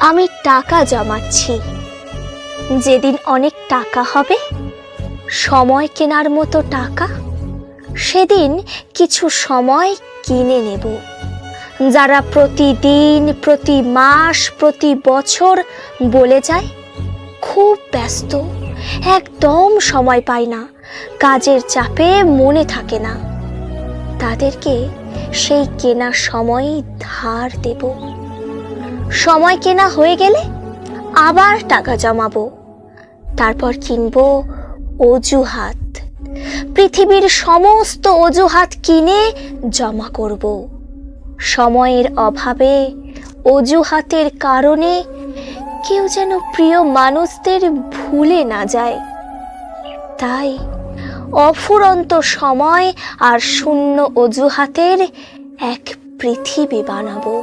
আমি টাকা জমাচ্ছি। যেদিন অনেক টাকা হবে, সময় কেনার মতো টাকা, সেদিন কিছু সময় কিনে নেব। যারা প্রতিদিন, প্রতি মাস, প্রতি বছর বলে যায়, খুব ব্যস্ত, একদম সময় পায় না, কাজের চাপে মনে থাকে না। তাদেরকে সেই কেনা সময়ই ধার দেব। সময় কেনা হয়ে গেলে আবার টাকা জমাবো। তারপর কিনবো অজুহাত। পৃথিবীর সমস্ত অজুহাত কিনে জমা করব। সময়ের অভাবে, অজুহাতের কারণে কেউ যেন প্রিয় মানুষদের ভুলে না যায়। তাই অফুরন্ত সময় আর শূন্য অজুহাতের এক পৃথিবী বানাবো।